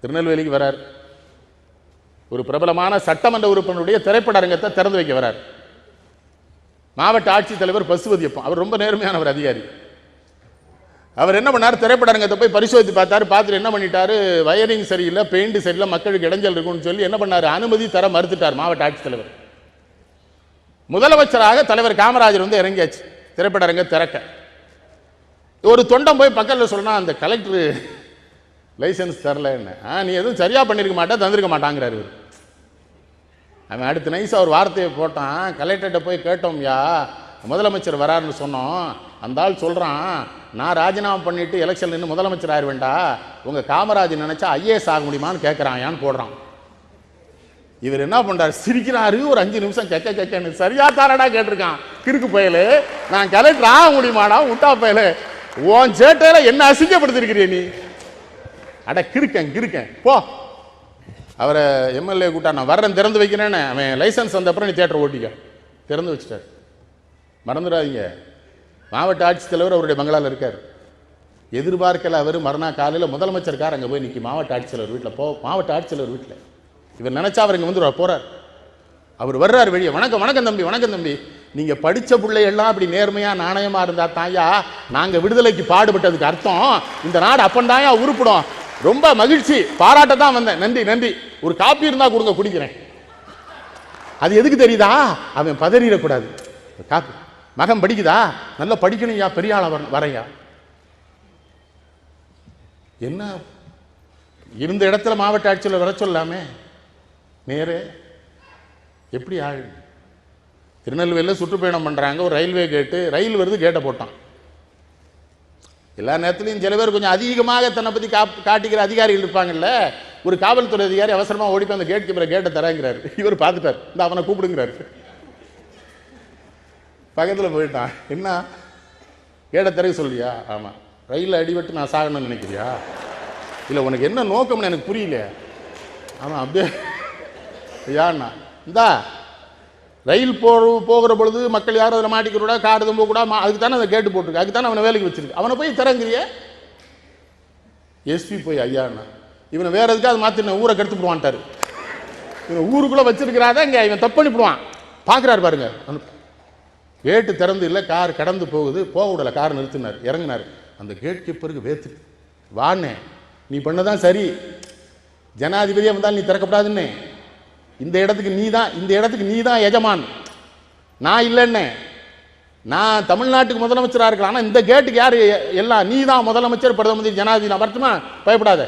திருநெல்வேலிக்கு வரார். ஒரு பிரபலமான சட்டமன்ற உறுப்பினருடைய திரைப்பட அரங்கத்தை திறந்து வைக்க வரார். மாவட்ட ஆட்சித்தலைவர் பசுபதியப்பன் அவர் ரொம்ப நேர்மையானவர் அதிகாரி. அவர் என்ன பண்ணார்? திரைப்பட அரங்கத்தை போய் பரிசோதித்து பார்த்தாரு. பார்த்துட்டு என்ன பண்ணிட்டாரு? வயரிங் சரியில்லை பெயிண்ட் சரியில்லை மக்களுக்கு இடைஞ்சல் இருக்கும்னு சொல்லி என்ன பண்ணார்? அனுமதி தர மறுத்துட்டார் மாவட்ட ஆட்சித்தலைவர். முதலமைச்சராக தலைவர் காமராஜர் வந்து இறங்கியாச்சு. திரைப்பட அரங்க திறக்க. ஒரு தொண்டம் போய் பக்கத்தில் சொன்னா அந்த கலெக்டர் லைசன்ஸ் தரலன்னு. ஆ நீ எதுவும் சரியாக பண்ணியிருக்க மாட்டா தந்திருக்க மாட்டாங்கிறார் இவர். அவன் அடுத்த நைஸாக ஒரு வார்த்தையை போட்டான். கலெக்டர்கிட்ட போய் கேட்டோம்யா முதலமைச்சர் வராருன்னு சொன்னோம். அந்த ஆள் சொல்கிறான் நான் ராஜினாமா பண்ணிவிட்டு எலெக்ஷன் நின்று முதலமைச்சர் ஆயிடுவேண்டா உங்கள் காமராஜ் நினச்சா ஐஏஎஸ் ஆக முடியுமான்னு கேட்குறான் ஏன்னு போடுறான். இவர் என்ன பண்ணுறாரு சிரிக்கிறாரு ஒரு அஞ்சு நிமிஷம் கேட்க கேட்கன்னு சரியா தாரடா கேட்டிருக்கான். கிறுக்கு பயலு. நான் கலெக்டர் ஆக முடியுமாடா விட்டா பயலு. உன் சேட்டையில் என்ன அசிங்கப்படுத்திருக்கிறீ நீ? அட கிருக்கேன் கிருக்கேன் போ. அவரை எம்எல்ஏ கூட்டா நான் வர்றேன் திறந்து வைக்கிறேன்னு. அவன் லைசன்ஸ் வந்த அப்புறம் நீ தேட்டர் ஓட்டிக்க. திறந்து வச்சுட்டார். மறந்துடாதீங்க. மாவட்ட ஆட்சித்தலைவர் அவருடைய பங்களாவில் இருக்கார். எதிர்பார்க்கல அவர் மறுநாள் காலையில் முதலமைச்சர் கார் அங்கே போய் நிற்கி மாவட்ட ஆட்சித்தலைவர் வீட்டில் போ. மாவட்ட ஆட்சித்தலைவர் வீட்டில் இவர் நினச்சா அவர் இங்கே வந்து போகிறார் அவர் வர்றார் வெளியே. வணக்கம் வணக்கம் தம்பி வணக்கம் தம்பி. நீங்கள் படித்த பிள்ளையெல்லாம் அப்படி நேர்மையாக நாணயமாக இருந்தால் தாயா நாங்கள் விடுதலைக்கு பாடுபட்டதுக்கு அர்த்தம். இந்த நாடு அப்பன் தாயா உருப்பிடும். ரொம்ப மகிழ்ச்சி. பாராட்ட தான் வந்தேன். நன்றி நன்றி. ஒரு காப்பி இருந்தால் கொடுங்க குடிக்கிறேன். அது எதுக்கு தெரியுதா? அவன் பதறிடக்கூடாது. காப்பி. மகன் படிக்குதா? நல்லா படிக்கணும்யா பெரிய ஆளை வர வரையா? என்ன? இருந்த இடத்துல மாவட்ட ஆட்சியில் வர சொல்லாமே. நேரு. எப்படி ஆள்? திருநெல்வேலியில் சுற்றுப்பயணம் பண்ணுறாங்க ஒரு ரயில்வே கேட்டு ரயில் வருது கேட்டை போட்டான். எல்லா நேரத்துலையும் சில பேர் கொஞ்சம் அதிகமாக தன்னை பற்றி கா காட்டிக்கிற அதிகாரிகள் இருப்பாங்கல்ல. ஒரு காவல்துறை அதிகாரி அவசரமாக ஓடி போய் அந்த கேட் கீப்பரை கேட்டை தரேங்கிறாரு. இவர் பார்த்துட்டார் இந்த அவனை கூப்பிடுங்கிறாரு. பக்கத்தில் போயிட்டான். என்ன? கேட்டை திறக்க சொல்லியா ஆமாம் ரயிலில் அடிபட்டு நான் சாகணும்னு நினைக்கிறியா? இல்லை உனக்கு என்ன நோக்கம்னு எனக்கு புரியல. ஆமாம் அப்படியே யாருண்ணா இந்தா. ரயில் போ போகிற பொழுது மக்கள் யாரும் அதில் மாட்டிக்கிறோட கார் எதுவும் போகக்கூடா அதுக்கு தானே அதை கேட்டு போட்டிருக்கு. அதுக்கு தானே அவனை வேலைக்கு வச்சிருக்கு. அவனை போய் திறங்கிறிய? எஸ்பி போய் ஐயாண்ணா இவனை வேற எதுக்காவது மாற்றின ஊரை கெடுத்து போடுவான்ட்டாரு இவன் ஊருக்குள்ளே வச்சிருக்கிறாதான் இங்கே இவன் தப்பு பண்ணிவிடுவான். பார்க்குறாரு பாருங்க. அந்த கேட்டு திறந்து இல்லை கார் கடந்து போகுது. போக விடலை கார் நிறுத்தினார். இறங்கினார். அந்த கேட் கீப்பருக்கு வேத்து வாண்ணே நீ பண்ணதான் சரி. ஜனாதிபதியாக வந்தால் நீ திறக்கப்படாதுன்னே. இந்த இடத்துக்கு நீ தான் இந்த இடத்துக்கு நீ தான் எஜமான். நான் இல்லைன்னே. நான் தமிழ்நாட்டுக்கு முதலமைச்சராக இருக்கிறேன் ஆனால் இந்த கேட்டுக்கு யார் எல்லாம் நீ தான் முதலமைச்சர் பிரதமர் ஜனாதிபதி நான் வரட்டுமா பயப்படாத.